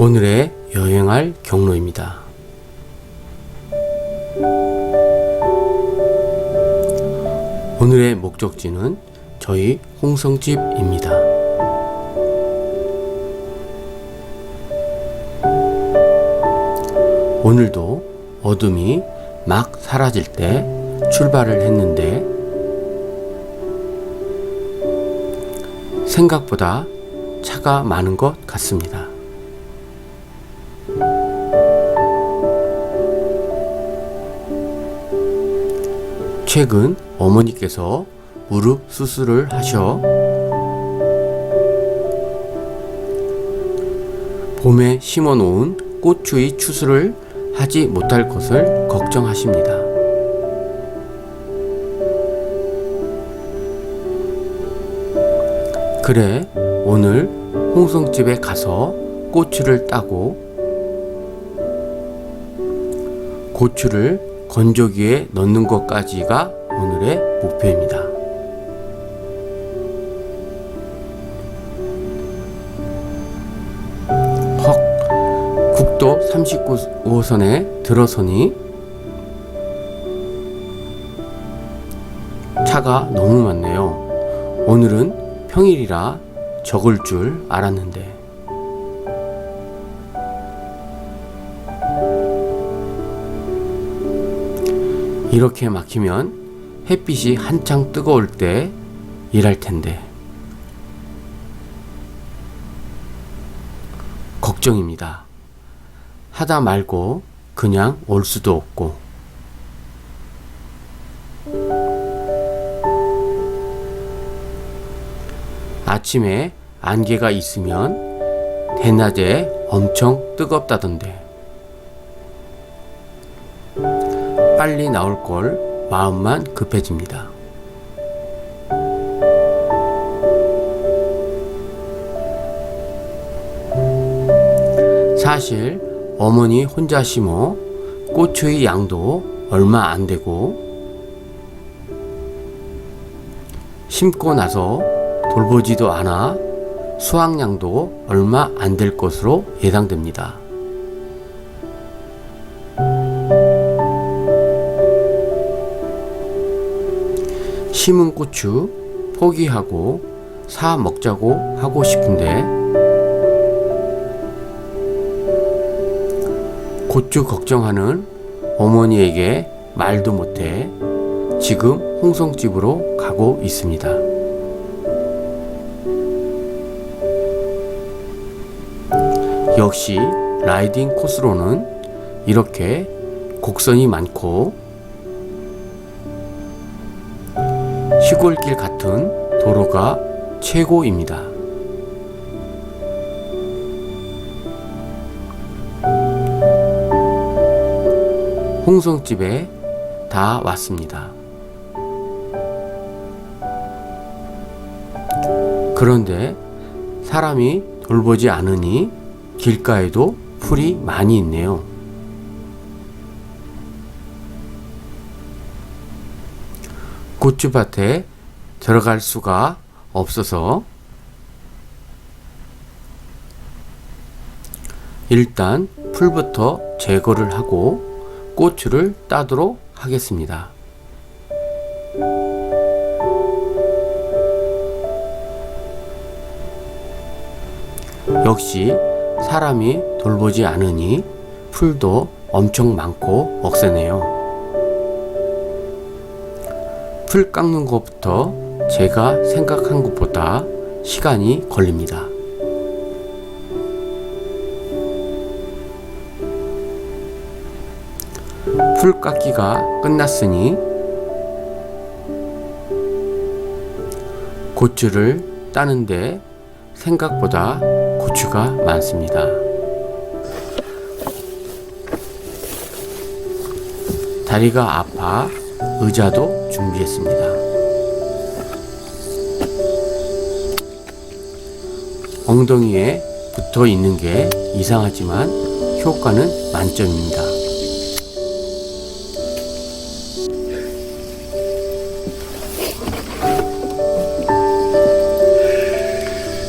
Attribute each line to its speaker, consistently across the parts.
Speaker 1: 오늘의 여행할 경로입니다. 오늘의 목적지는 저희 홍성집입니다. 오늘도 어둠이 막 사라질 때 출발을 했는데 생각보다 차가 많은 것 같습니다. 최근 어머니께서 무릎 수술을 하셔 봄에 심어 놓은 고추의 추수를 하지 못할 것을 걱정하십니다. 그래, 오늘 홍성집에 가서 고추를 따고 고추를 건조기에 넣는 것까지가 오늘의 목표입니다. 헉, 국도 39호선에 들어서니 차가 너무 많네요. 오늘은 평일이라 적을 줄 알았는데. 이렇게 막히면 햇빛이 한창 뜨거울 때 일할 텐데. 걱정입니다. 하다 말고 그냥 올 수도 없고. 아침에 안개가 있으면 대낮에 엄청 뜨겁다던데. 빨리 나올 걸 마음만 급해집니다. 사실 어머니 혼자 심어 고추의 양도 얼마 안 되고 심고 나서 돌보지도 않아 수확량도 얼마 안 될 것으로 예상됩니다. 심은 고추 포기하고 사 먹자고 하고 싶은데 고추 걱정하는 어머니에게 말도 못해 지금 홍성집으로 가고 있습니다. 역시 라이딩 코스로는 이렇게 곡선이 많고 시골길 같은 도로가 최고입니다. 홍성집에 다 왔습니다. 그런데 사람이 돌보지 않으니 길가에도 풀이 많이 있네요. 고추밭에 들어갈 수가 없어서 일단 풀부터 제거를 하고 고추를 따도록 하겠습니다. 역시 사람이 돌보지 않으니 풀도 엄청 많고 억세네요. 풀 깎는 것부터 제가 생각한 것보다 시간이 걸립니다. 풀 깎기가 끝났으니 고추를 따는데 생각보다 고추가 많습니다. 다리가 아파 의자도 준비했습니다. 엉덩이에 붙어 있는 게 이상하지만 효과는 만점입니다.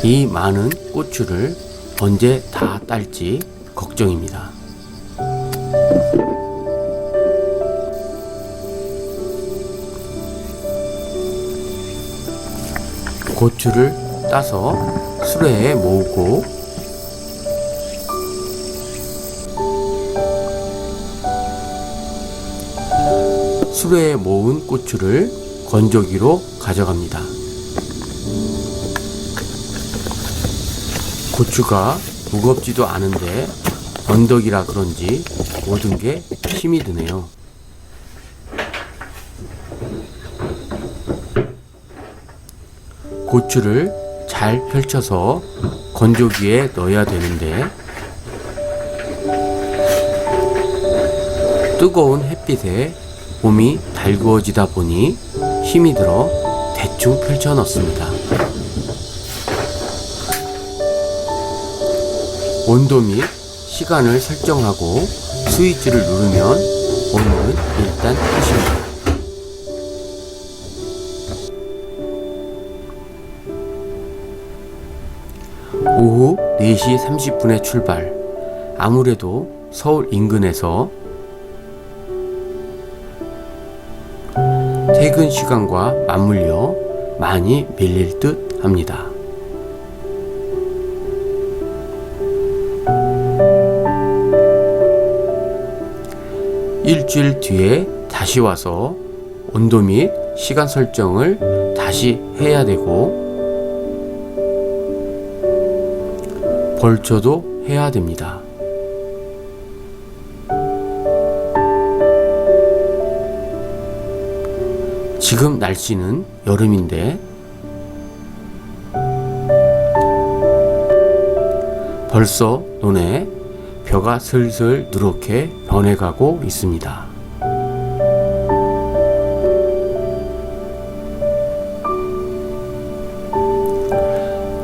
Speaker 1: 이 많은 고추를 언제 다 딸지 걱정입니다. 고추를 따서 수레에 모으고 수레에 모은 고추를 건조기로 가져갑니다. 고추가 무겁지도 않은데 언덕이라 그런지 모든 게 힘이 드네요. 고추를 잘 펼쳐서 건조기에 넣어야 되는데 뜨거운 햇빛에 몸이 달구어지다 보니 힘이 들어 대충 펼쳐 넣습니다. 온도 및 시간을 설정하고 스위치를 누르면 오늘은 일단 끝입니다. 오후 4시 30분에 출발. 아무래도 서울 인근에서 퇴근 시간과 맞물려 많이 밀릴 듯 합니다. 일주일 뒤에 다시 와서 온도 및 시간 설정을 다시 해야 되고 벌초도 해야 됩니다. 지금 날씨는 여름인데 벌써 논에 벼가 슬슬 누렇게 변해가고 있습니다.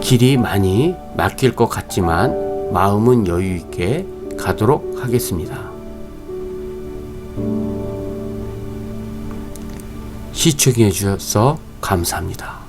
Speaker 1: 길이 많이 막힐 것 같지만 마음은 여유 있게 가도록 하겠습니다. 시청해 주셔서 감사합니다.